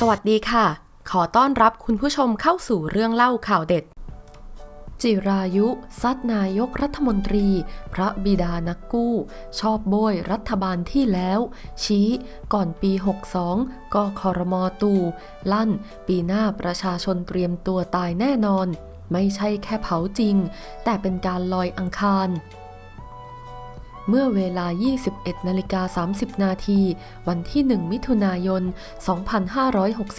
สวัสดีค่ะ ขอต้อนรับคุณผู้ชมเข้าสู่เรื่องเล่าข่าวเด็ด จิรายุ ซัดนายกรัฐมนตรี พระบิดานักกู้ ชอบโบยรัฐบาลที่แล้ว ชี้ก่อนปี 62 ก็คอรมอตู ลั่น ปีหน้าประชาชนเตรียมตัวตายแน่นอน ไม่ใช่แค่เผาจริง แต่เป็นการลอยอังคาร เมื่อเวลา 21นาฬิกา30 นาที วันที่ 1 มิถุนายน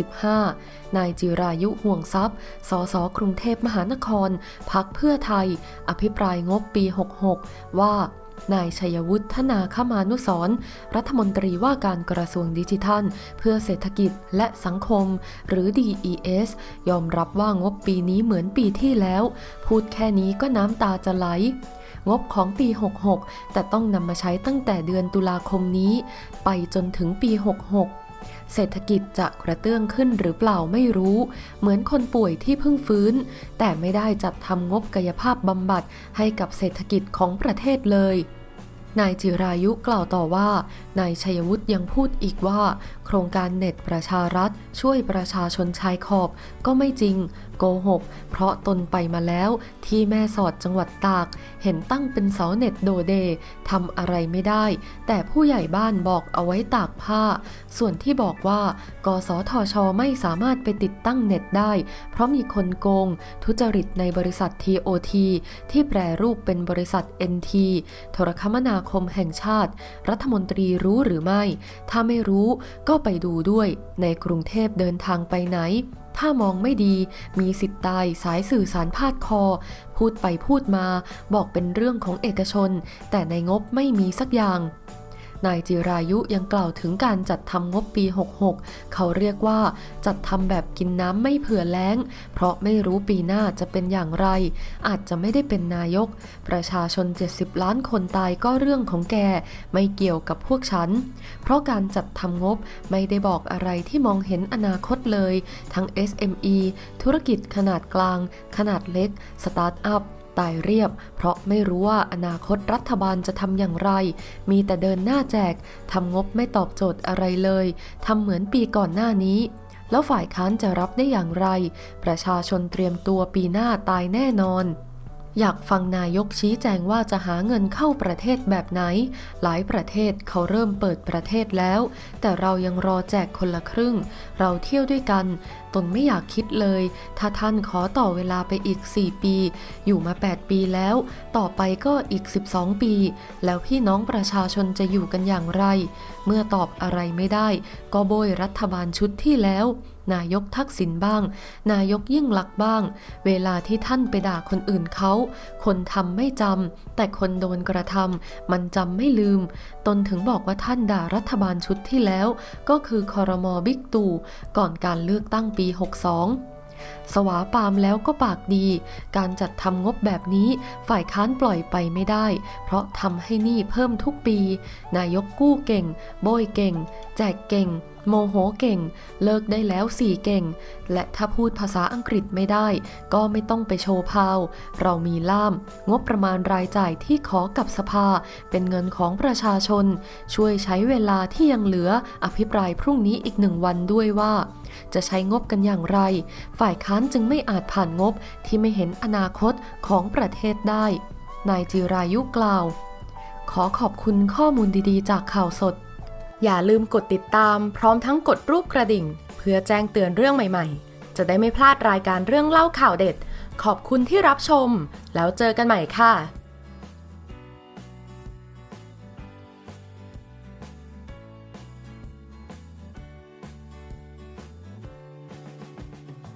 2565 นายจิรายุห่วงทรัพย์ สส กรุงเทพมหานคร พักเพื่อไทย อภิปรายงบปี 66 ว่านายชัยวุฒิธนาคมานุสรรัฐมนตรีว่าการกระทรวงดิจิทัล เพื่อเศรษฐกิจและสังคม หรือ DES ยอมรับว่างบปีนี้เหมือนปีที่แล้ว พูดแค่นี้ก็น้ำตาจะไหล งบของปี 66 แต่ต้องนำมาใช้ตั้งแต่เดือนตุลาคมนี้ ไปจนถึงปี 66เศรษฐกิจจะกระเตื้องขึ้นหรือเปล่าไม่รู้ เหมือนคนป่วยที่เพิ่งฟื้น แต่ไม่ได้จัดทำงบกายภาพบำบัดให้กับเศรษฐกิจของประเทศเลย นายจิรายุกล่าวต่อว่า นายชัยวุฒิยังพูดอีกว่า โครงการเน็ตประชารัฐ ช่วยประชาชนชายขอบ ก็ไม่จริง โกหก เพราะตนไปมาแล้วที่แม่สอดจังหวัดตาก เห็นตั้งเป็นเสาเน็ตโดเดทำอะไรไม่ได้ แต่ผู้ใหญ่บ้านบอกเอาไว้ตากผ้า ส่วนที่บอกว่ากสทช ไม่สามารถไปติดตั้งเน็ตได้ เพราะมีคนโกง ทุจริตในบริษัท TOT ที่แปรรูปเป็นบริษัท NT โทรคมนาคมแห่งชาติ รัฐมนตรีรู้หรือไม่ ถ้าไม่รู้ก็ไปดูด้วย ในกรุงเทพเดินทางไปไหน ถ้ามองไม่ดี มีสิทธิ์ตายสายสื่อสารพาดคอ พูดไปพูดมา บอกเป็นเรื่องของเอกชน แต่ในงบไม่มีสักอย่าง นายจิรายุยังกล่าวถึงการจัดทำงบปี 66 เขาเรียกว่าจัดทำแบบกินน้ำไม่เผื่อแล้ง เพราะไม่รู้ปีหน้าจะเป็นอย่างไร อาจจะไม่ได้เป็นนายก ประชาชน 70 ล้านคนตายก็เรื่องของแก ไม่เกี่ยวกับพวกฉัน เพราะการจัดทำงบไม่ได้บอกอะไรที่มองเห็นอนาคตเลย ทั้ง SME ธุรกิจขนาดกลาง ขนาดเล็ก สตาร์ทอัพ ตายเรียบ เพราะไม่รู้ว่าอนาคตรัฐบาลจะทำอย่างไร มีแต่เดินหน้าแจกทำงบไม่ตอบโจทย์อะไรเลยทำเหมือนปีก่อนหน้านี้แล้วฝ่ายค้านจะรับได้อย่างไร ประชาชนเตรียมตัวปีหน้าตายแน่นอน อยากฟังนายกชี้แจงว่าจะหาเงินเข้าประเทศแบบไหน หลายประเทศเขาเริ่มเปิดประเทศแล้ว แต่เรายังรอแจกคนละครึ่ง เราเที่ยวด้วยกัน ตนไม่อยากคิดเลย ถ้าท่านขอต่อเวลาไปอีก 4 ปี อยู่มา 8 ปีแล้ว ต่อไปก็อีก 12 ปี แล้วพี่น้องประชาชนจะอยู่กันอย่างไร เมื่อตอบอะไรไม่ได้ ก็โบยรัฐบาลชุดที่แล้ว นายกทักษิณบ้าง นายกยิ่งลักบ้าง เวลาที่ท่านไปด่าคนอื่นเขา คนทำไม่จำแต่คนโดนกระทำมันจำไม่ลืม ตนถึงบอกว่าท่านด่ารัฐบาลชุดที่แล้ว ก็คือคอรมอบิ๊กตู่ก่อนการเลือกตั้งปี 62 สวาปามแล้วก็ปากดี การจัดทำงบแบบนี้ฝ่ายค้านปล่อยไปไม่ได้ เพราะทำให้หนี้เพิ่มทุกปี นายกกู้เก่ง โบยเก่ง แจกเก่ง โมโหเก่ง เลิกได้แล้วสี่เก่ง และถ้าพูดภาษาอังกฤษไม่ได้ ก็ไม่ต้องไปโชว์พาว เรามีล่าม งบประมาณรายจ่ายที่ขอกับสภา เป็นเงินของประชาชน ช่วยใช้เวลาที่ยังเหลืออภิปรายพรุ่งนี้อีกหนึ่งวันด้วยว่า จะใช้งบกันอย่างไร ฝ่ายค้านจึงไม่อาจผ่านงบที่ไม่เห็นอนาคตของประเทศได้ นายจิรายุกล่าว ขอขอบคุณข้อมูลดีๆ จากข่าวสด อย่าลืมกดติดตาม พร้อมทั้งกดรูปกระดิ่ง เพื่อแจ้งเตือนเรื่องใหม่ ๆ จะได้ไม่พลาดรายการเรื่องเล่าข่าวเด็ด ขอบคุณที่รับชม แล้วเจอกันใหม่ค่ะ